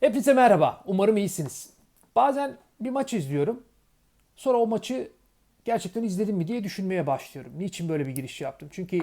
Hepinize merhaba. Umarım iyisiniz. Bazen bir maç izliyorum. Sonra o maçı gerçekten izledim mi diye düşünmeye başlıyorum. Niçin böyle bir giriş yaptım? Çünkü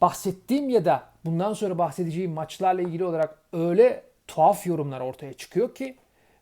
bahsettiğim ya da bundan sonra bahsedeceğim maçlarla ilgili olarak öyle tuhaf yorumlar ortaya çıkıyor ki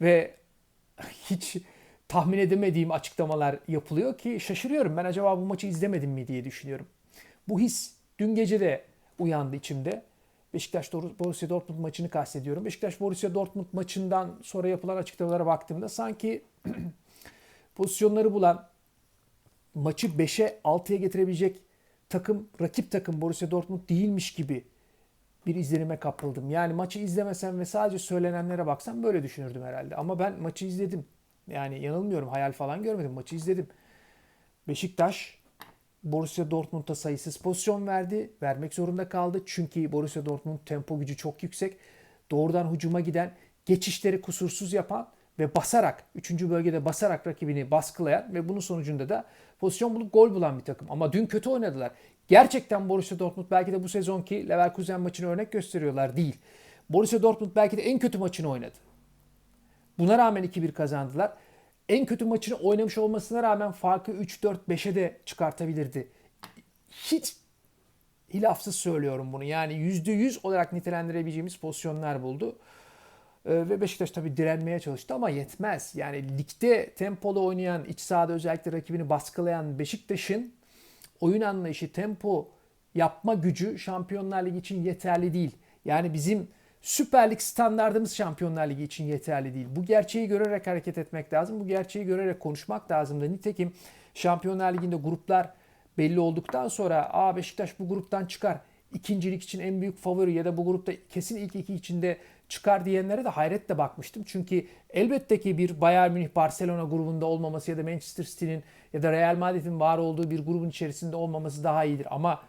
ve hiç tahmin edemediğim açıklamalar yapılıyor ki şaşırıyorum. Ben acaba bu maçı izlemedim mi diye düşünüyorum. Bu his dün gece de uyandı içimde. Beşiktaş Borussia Dortmund maçını kastediyorum. Beşiktaş Borussia Dortmund maçından sonra yapılan açıklamalara baktığımda sanki pozisyonları bulan maçı 5'e 6'ya getirebilecek takım rakip takım Borussia Dortmund değilmiş gibi bir izlenime kapıldım. Yani maçı izlemesem ve sadece söylenenlere baksam böyle düşünürdüm herhalde. Ama ben maçı izledim. Yani yanılmıyorum hayal falan görmedim. Maçı izledim. Beşiktaş Borussia Dortmund'a sayısız pozisyon verdi. Vermek zorunda kaldı. Çünkü Borussia Dortmund tempo gücü çok yüksek. Doğrudan hücuma giden, geçişleri kusursuz yapan ve basarak, 3. bölgede basarak rakibini baskılayan ve bunun sonucunda da pozisyon bulup gol bulan bir takım. Ama dün kötü oynadılar. Gerçekten Borussia Dortmund belki de bu sezonki Leverkusen maçını örnek gösteriyorlar değil. Borussia Dortmund belki de en kötü maçını oynadı. Buna rağmen 2-1 kazandılar. En kötü maçını oynamış olmasına rağmen farkı 3-4-5'e de çıkartabilirdi. Hiç hilafsız söylüyorum bunu. Yani %100 olarak nitelendirebileceğimiz pozisyonlar buldu. Ee, ve Beşiktaş tabii direnmeye çalıştı ama yetmez. Yani ligde tempolu oynayan, iç sahada özellikle rakibini baskılayan Beşiktaş'ın oyun anlayışı, tempo yapma gücü Şampiyonlar Ligi için yeterli değil. Yani bizim Süper Lig standartımız Şampiyonlar Ligi için yeterli değil. Bu gerçeği görerek hareket etmek lazım. Bu gerçeği görerek konuşmak lazım da nitekim Şampiyonlar Ligi'nde gruplar belli olduktan sonra Aa Beşiktaş bu gruptan çıkar. İkincilik için en büyük favori ya da bu grupta kesin ilk iki içinde çıkar diyenlere de hayretle bakmıştım. Çünkü elbette ki bir Bayern Münih Barcelona grubunda olmaması ya da Manchester City'nin ya da Real Madrid'in var olduğu bir grubun içerisinde olmaması daha iyidir. Ama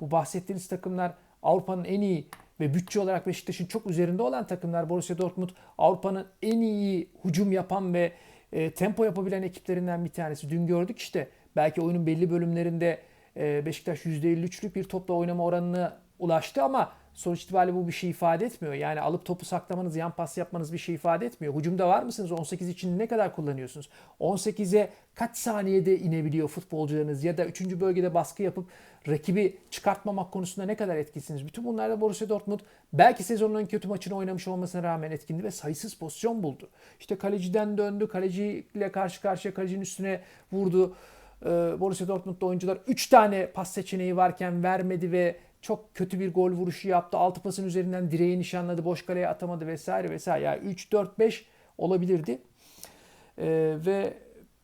bu bahsettiğiniz takımlar Avrupa'nın en iyi ve bütçe olarak Beşiktaş'ın çok üzerinde olan takımlar Borussia Dortmund Avrupa'nın en iyi hücum yapan ve e, tempo yapabilen ekiplerinden bir tanesi. Dün gördük işte belki oyunun belli bölümlerinde e, Beşiktaş %53'lük bir topla oynama oranına ulaştı ama sonuç itibariyle bu bir şey ifade etmiyor. Yani alıp topu saklamanız, yan pas yapmanız bir şey ifade etmiyor. Hücumda var mısınız? 18 için ne kadar kullanıyorsunuz? 18'e kaç saniyede inebiliyor futbolcularınız? Ya da 3. bölgede baskı yapıp rakibi çıkartmamak konusunda ne kadar etkisiniz? Bütün bunlarda Borussia Dortmund belki sezonun en kötü maçını oynamış olmasına rağmen etkindi ve sayısız pozisyon buldu. İşte kaleciden döndü, kaleciyle karşı karşıya kalecinin üstüne vurdu. Ee, Borussia Dortmund'da oyuncular 3 tane pas seçeneği varken vermedi ve çok kötü bir gol vuruşu yaptı. Altı pasın üzerinden direği nişanladı. Boş kaleye atamadı vesaire vesaire. Yani 3 4 5 olabilirdi. Ee, ve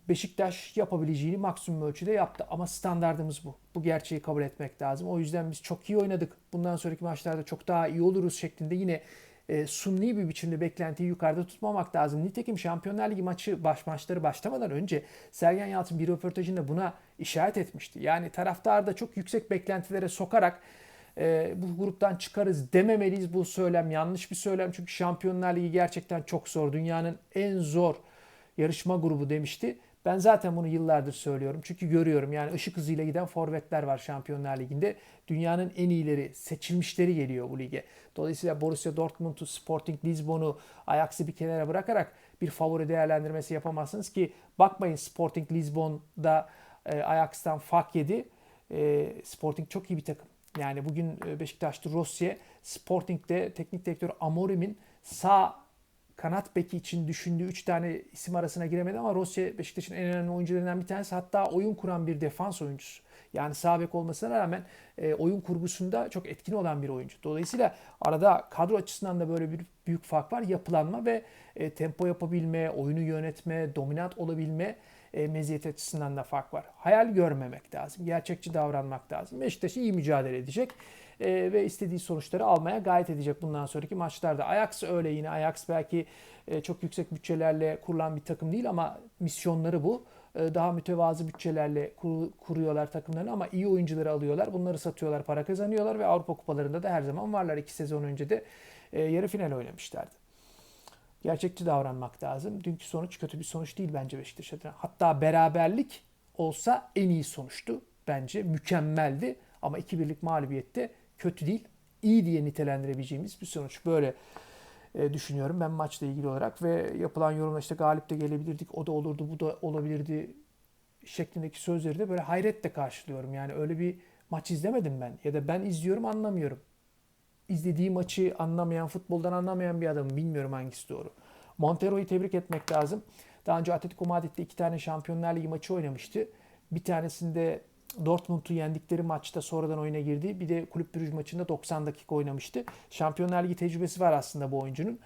Beşiktaş yapabileceğini maksimum ölçüde yaptı. Ama standartımız bu. Bu gerçeği kabul etmek lazım. O yüzden biz çok iyi oynadık. Bundan sonraki maçlarda çok daha iyi oluruz şeklinde yine e, sunni bir biçimde beklentiyi yukarıda tutmamak lazım. Nitekim Şampiyonlar Ligi maçı baş maçları başlamadan önce Sergen Yalçın bir röportajında buna işaret etmişti. Yani taraftar da çok yüksek beklentilere sokarak e, bu gruptan çıkarız dememeliyiz. Bu söylem yanlış bir söylem. Çünkü Şampiyonlar Ligi gerçekten çok zor. Dünyanın en zor yarışma grubu demişti. Ben zaten bunu yıllardır söylüyorum. Çünkü görüyorum yani ışık hızıyla giden forvetler var Şampiyonlar Ligi'nde. Dünyanın en iyileri, seçilmişleri geliyor bu lige. Dolayısıyla Borussia Dortmund'u, Sporting Lisbon'u, Ajax'ı bir kenara bırakarak bir favori değerlendirmesi yapamazsınız ki bakmayın Sporting Lisbon'da e, Ajax'tan fark yedi. E, Sporting çok iyi bir takım. Yani bugün e, Beşiktaş'ta Rossi, Sporting'de teknik direktör Amorim'in sağ kanat beki için düşündüğü 3 tane isim arasına giremedi ama Rossi Beşiktaş'ın en önemli oyuncularından bir tanesi. Hatta oyun kuran bir defans oyuncusu. Yani sağ bek olmasına rağmen e, oyun kurgusunda çok etkin olan bir oyuncu. Dolayısıyla arada kadro açısından da böyle bir büyük fark var. Yapılanma ve e, tempo yapabilme, oyunu yönetme, dominant olabilme e, meziyet açısından da fark var. Hayal görmemek lazım. Gerçekçi davranmak lazım. Beşiktaş iyi mücadele edecek e, ve istediği sonuçları almaya gayret edecek bundan sonraki maçlarda. Ajax öyle yine. Ajax belki e, çok yüksek bütçelerle kurulan bir takım değil ama misyonları bu. E, daha mütevazı bütçelerle kur, kuruyorlar takımlarını ama iyi oyuncuları alıyorlar. Bunları satıyorlar, para kazanıyorlar ve Avrupa kupalarında da her zaman varlar. İki sezon önce de yarı final oynamışlardı. Gerçekçi davranmak lazım. Dünkü sonuç kötü bir sonuç değil bence Beşiktaş adına. Hatta beraberlik olsa en iyi sonuçtu. Bence mükemmeldi. Ama 2 birlik mağlubiyette kötü değil, iyi diye nitelendirebileceğimiz bir sonuç. Böyle e, düşünüyorum ben maçla ilgili olarak ve yapılan yorumla işte galip de gelebilirdik, o da olurdu, bu da olabilirdi şeklindeki sözleri de böyle hayretle karşılıyorum. Yani öyle bir maç izlemedim ben ya da ben izliyorum anlamıyorum. İzlediği maçı anlamayan, futboldan anlamayan bir adamım. Bilmiyorum hangisi doğru. Montero'yu tebrik etmek lazım. Daha önce Atletico Madrid'de iki tane Şampiyonlar Ligi maçı oynamıştı. Bir tanesinde Dortmund'u yendikleri maçta sonradan oyuna girdi. Bir de Kulüp Brüj maçında 90 dakika oynamıştı. Şampiyonlar Ligi tecrübesi var aslında bu oyuncunun.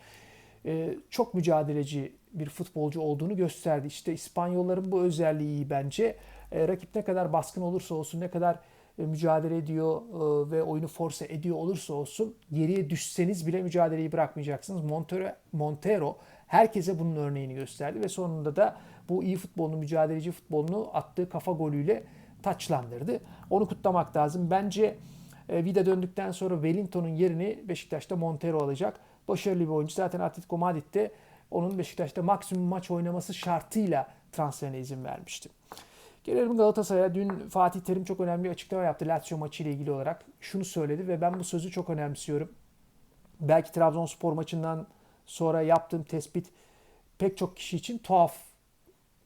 Ee, çok mücadeleci bir futbolcu olduğunu gösterdi. İşte İspanyolların bu özelliği iyi bence. Ee, rakip ne kadar baskın olursa olsun, ne kadar mücadele ediyor e, ve oyunu force ediyor olursa olsun geriye düşseniz bile mücadeleyi bırakmayacaksınız. Montero, Montero herkese bunun örneğini gösterdi ve sonunda da bu iyi futbolunu, mücadeleci futbolunu attığı kafa golüyle taçlandırdı. Onu kutlamak lazım. Bence e, Vida döndükten sonra Wellington'un yerini Beşiktaş'ta Montero alacak. Başarılı bir oyuncu. Zaten Atletico Madrid'de onun Beşiktaş'ta maksimum maç oynaması şartıyla transferine izin vermişti. Gelelim Galatasaray'a. Dün Fatih Terim çok önemli bir açıklama yaptı Lazio maçı ile ilgili olarak. Şunu söyledi ve ben bu sözü çok önemsiyorum. Belki Trabzonspor maçından sonra yaptığım tespit pek çok kişi için tuhaf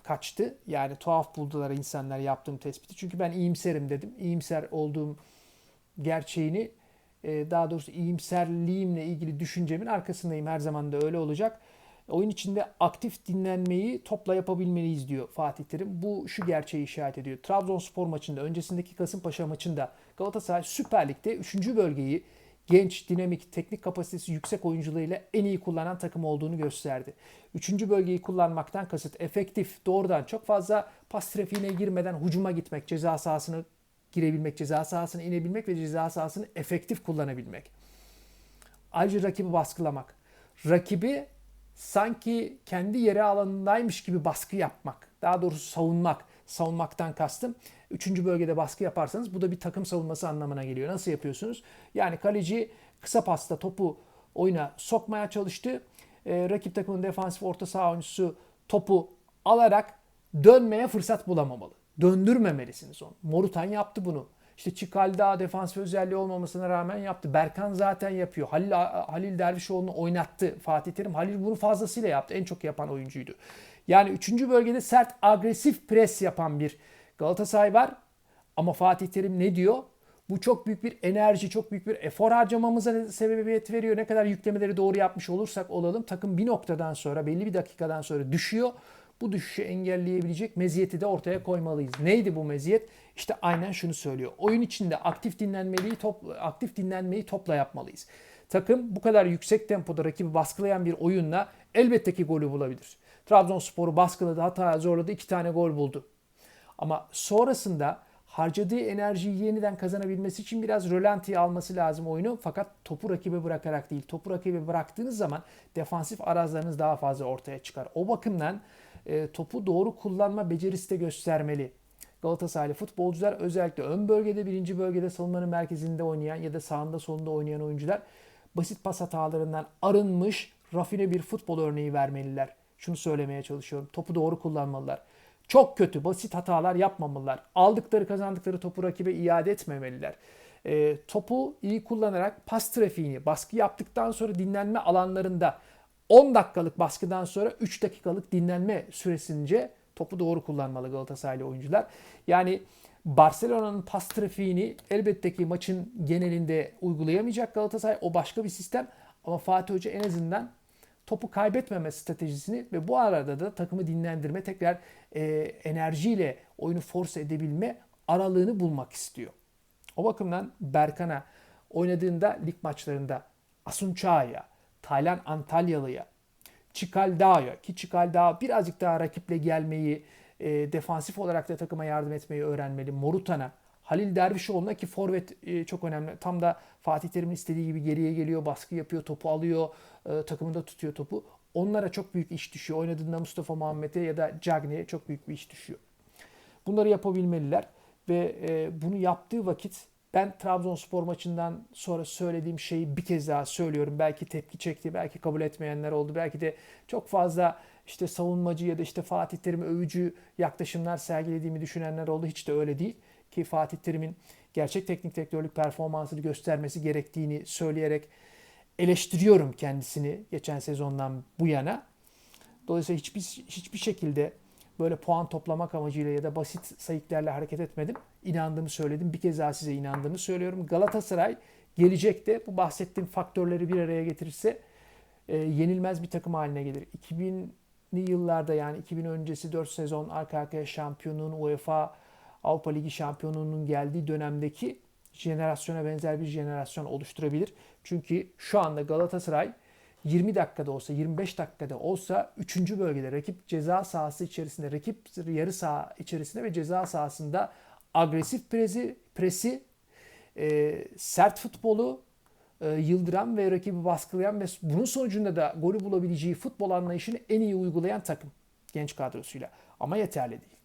kaçtı. Yani tuhaf buldular insanlar yaptığım tespiti. Çünkü ben iyimserim dedim. İyimser olduğum gerçeğini e, daha doğrusu iyimserliğimle ilgili düşüncemin arkasındayım. Her zaman da öyle olacak. Oyun içinde aktif dinlenmeyi topla yapabilmeliyiz diyor Fatih Terim. Bu şu gerçeği işaret ediyor. Trabzonspor maçında, öncesindeki Kasımpaşa maçında Galatasaray Süper Lig'de 3. bölgeyi genç, dinamik, teknik kapasitesi yüksek oyuncularıyla en iyi kullanan takım olduğunu gösterdi. Üçüncü bölgeyi kullanmaktan kasıt efektif, doğrudan çok fazla pas trafiğine girmeden hucuma gitmek, ceza sahasını girebilmek, ceza sahasına inebilmek ve ceza sahasını efektif kullanabilmek. Ayrıca rakibi baskılamak. Rakibi sanki kendi yere alanındaymış gibi baskı yapmak. Daha doğrusu savunmak. Savunmaktan kastım. Üçüncü bölgede baskı yaparsanız bu da bir takım savunması anlamına geliyor. Nasıl yapıyorsunuz? Yani kaleci kısa pasta topu oyuna sokmaya çalıştı. Ee, rakip takımın defansif orta saha oyuncusu topu alarak dönmeye fırsat bulamamalı. Döndürmemelisiniz onu. Morutan yaptı bunu. İşte Çikalda defansif özelliği olmamasına rağmen yaptı. Berkan zaten yapıyor. Halil, Halil Dervişoğlu'nu oynattı Fatih Terim. Halil bunu fazlasıyla yaptı. En çok yapan oyuncuydu. Yani 3. bölgede sert agresif pres yapan bir Galatasaray var. Ama Fatih Terim ne diyor? Bu çok büyük bir enerji, çok büyük bir efor harcamamıza sebebiyet veriyor. Ne kadar yüklemeleri doğru yapmış olursak olalım takım bir noktadan sonra, belli bir dakikadan sonra düşüyor. Bu düşüşü engelleyebilecek meziyeti de ortaya koymalıyız. Neydi bu meziyet? İşte aynen şunu söylüyor. Oyun içinde aktif dinlenmeyi topla, aktif dinlenmeyi topla yapmalıyız. Takım bu kadar yüksek tempoda rakibi baskılayan bir oyunla elbette ki golü bulabilir. Trabzonspor'u baskıladı, hata zorladı, iki tane gol buldu. Ama sonrasında harcadığı enerjiyi yeniden kazanabilmesi için biraz rölantiye alması lazım oyunu. Fakat topu rakibe bırakarak değil. Topu rakibe bıraktığınız zaman defansif arazlarınız daha fazla ortaya çıkar. O bakımdan e, topu doğru kullanma becerisi de göstermeli. Galatasaraylı futbolcular özellikle ön bölgede, birinci bölgede savunmanın merkezinde oynayan ya da sağında solunda oynayan oyuncular basit pas hatalarından arınmış, rafine bir futbol örneği vermeliler. Şunu söylemeye çalışıyorum. Topu doğru kullanmalılar. Çok kötü, basit hatalar yapmamalılar. Aldıkları, kazandıkları topu rakibe iade etmemeliler. E, topu iyi kullanarak pas trafiğini, baskı yaptıktan sonra dinlenme alanlarında 10 dakikalık baskıdan sonra 3 dakikalık dinlenme süresince topu doğru kullanmalı Galatasaraylı oyuncular. Yani Barcelona'nın pas trafiğini elbette ki maçın genelinde uygulayamayacak Galatasaray. O başka bir sistem. Ama Fatih Hoca en azından topu kaybetmeme stratejisini ve bu arada da takımı dinlendirme, tekrar e, enerjiyle oyunu force edebilme aralığını bulmak istiyor. O bakımdan Berkan'a oynadığında lig maçlarında Asunçaya, Taylan Antalyalı'ya, Çikaldağ'a ki Çikaldağ birazcık daha rakiple gelmeyi, e, defansif olarak da takıma yardım etmeyi öğrenmeli. Morutan'a, Halil Dervişoğlu'na ki forvet e, çok önemli. Tam da Fatih Terim'in istediği gibi geriye geliyor, baskı yapıyor, topu alıyor, e, takımında tutuyor topu. Onlara çok büyük iş düşüyor. Oynadığında Mustafa Muhammed'e ya da Cagney'e çok büyük bir iş düşüyor. Bunları yapabilmeliler ve e, bunu yaptığı vakit ben Trabzonspor maçından sonra söylediğim şeyi bir kez daha söylüyorum. Belki tepki çekti, belki kabul etmeyenler oldu. Belki de çok fazla işte savunmacı ya da işte Fatih Terim övücü yaklaşımlar sergilediğimi düşünenler oldu. Hiç de öyle değil. Ki Fatih Terim'in gerçek teknik direktörlük performansını göstermesi gerektiğini söyleyerek eleştiriyorum kendisini geçen sezondan bu yana. Dolayısıyla hiçbir hiçbir şekilde böyle puan toplamak amacıyla ya da basit sayıklarla hareket etmedim. İnandığımı söyledim. Bir kez daha size inandığımı söylüyorum. Galatasaray gelecekte bu bahsettiğim faktörleri bir araya getirirse e, yenilmez bir takım haline gelir. 2000'li yıllarda yani 2000 öncesi 4 sezon arka arkaya şampiyonluğun UEFA Avrupa Ligi şampiyonluğunun geldiği dönemdeki jenerasyona benzer bir jenerasyon oluşturabilir. Çünkü şu anda Galatasaray 20 dakikada olsa, 25 dakikada olsa 3. bölgede rakip ceza sahası içerisinde, rakip yarı saha içerisinde ve ceza sahasında agresif presi, presi e, sert futbolu e, yıldıran ve rakibi baskılayan ve bunun sonucunda da golü bulabileceği futbol anlayışını en iyi uygulayan takım genç kadrosuyla. Ama yeterli değil.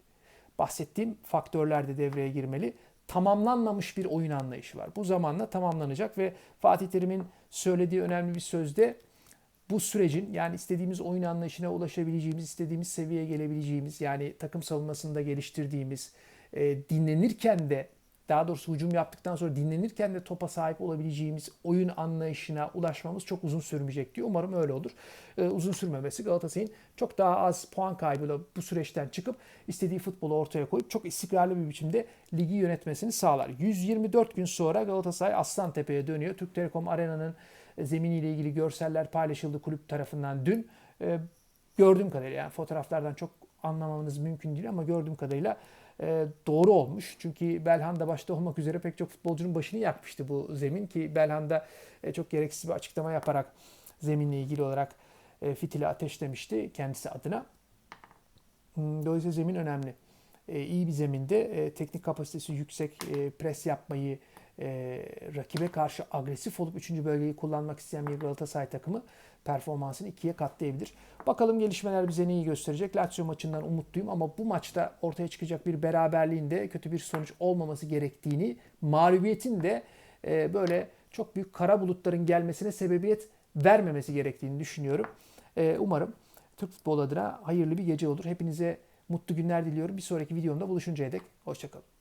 Bahsettiğim faktörler de devreye girmeli. Tamamlanmamış bir oyun anlayışı var. Bu zamanla tamamlanacak ve Fatih Terim'in söylediği önemli bir sözde bu sürecin yani istediğimiz oyun anlayışına ulaşabileceğimiz, istediğimiz seviyeye gelebileceğimiz yani takım savunmasında geliştirdiğimiz, e, dinlenirken de daha doğrusu hücum yaptıktan sonra dinlenirken de topa sahip olabileceğimiz oyun anlayışına ulaşmamız çok uzun sürmeyecek diyor. Umarım öyle olur. Ee, uzun sürmemesi Galatasaray'ın çok daha az puan kaybıyla bu süreçten çıkıp istediği futbolu ortaya koyup çok istikrarlı bir biçimde ligi yönetmesini sağlar. 124 gün sonra Galatasaray Aslantepe'ye dönüyor. Türk Telekom Arena'nın zeminiyle ilgili görseller paylaşıldı kulüp tarafından dün. Ee, gördüğüm kadarıyla yani fotoğraflardan çok anlamamanız mümkün değil ama gördüğüm kadarıyla e, doğru olmuş. Çünkü Belhanda başta olmak üzere pek çok futbolcunun başını yakmıştı bu zemin ki Belhanda e, çok gereksiz bir açıklama yaparak zeminle ilgili olarak e, fitili ateşlemişti kendisi adına. Hmm, dolayısıyla zemin önemli. İyi bir zeminde teknik kapasitesi yüksek pres yapmayı, rakibe karşı agresif olup 3. bölgeyi kullanmak isteyen bir Galatasaray takımı performansını ikiye katlayabilir. Bakalım gelişmeler bize neyi gösterecek. Lazio maçından umutluyum ama bu maçta ortaya çıkacak bir beraberliğin de kötü bir sonuç olmaması gerektiğini, mağlubiyetin de e, böyle çok büyük kara bulutların gelmesine sebebiyet vermemesi gerektiğini düşünüyorum. E, umarım Türk futbol adına hayırlı bir gece olur. Hepinize mutlu günler diliyorum. Bir sonraki videomda buluşuncaya dek hoşçakalın.